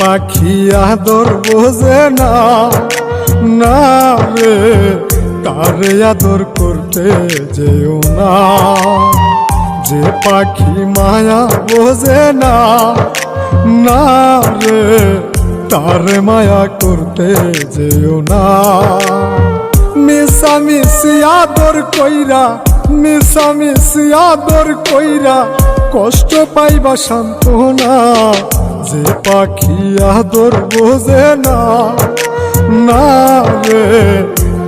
পাখি আদর বোঝে না না রে, তারে আদর করতে যেও না। যে পাখি মায়া বোঝে না না রে, তারে মায়া করতে যেও না। মিশা মিশি আদর কইরা মিশা মিশি আদর কইরা কষ্ট পাইবা সান্ত্বনা। যে পাখি আদর বোঝে না না রে,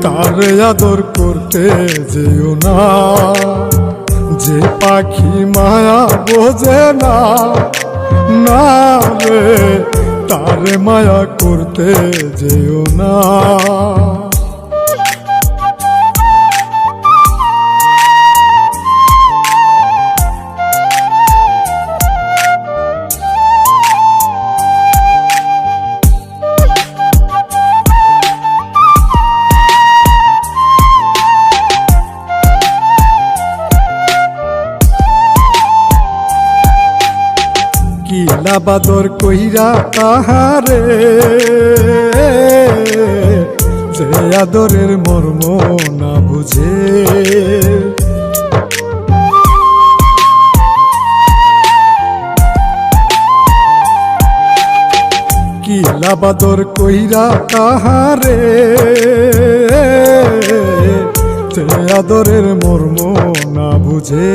তারে আদর করতে যেও না। যে পাখি মায়া বোঝে না না রে, তারে মায়া করতে যেও না। কিলা বাদর কইরা তাহারে, যে আদরের মর্ম না বুঝে। কিলা বাদর কইরা তাহারে, যে আদরের মর্ম না বুঝে।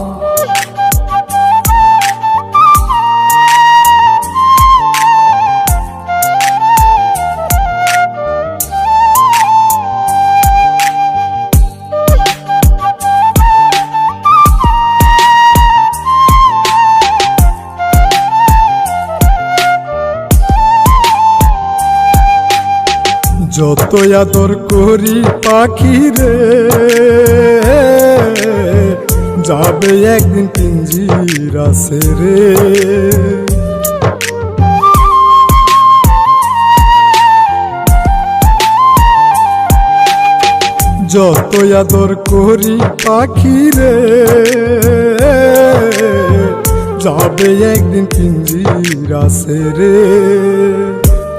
যত আদর করি পাখি রে, যাবে একদিন পিঞ্জিরা রে। যত আদর করি পাখি রে, যাবে একদিন পিঞ্জিরা রে।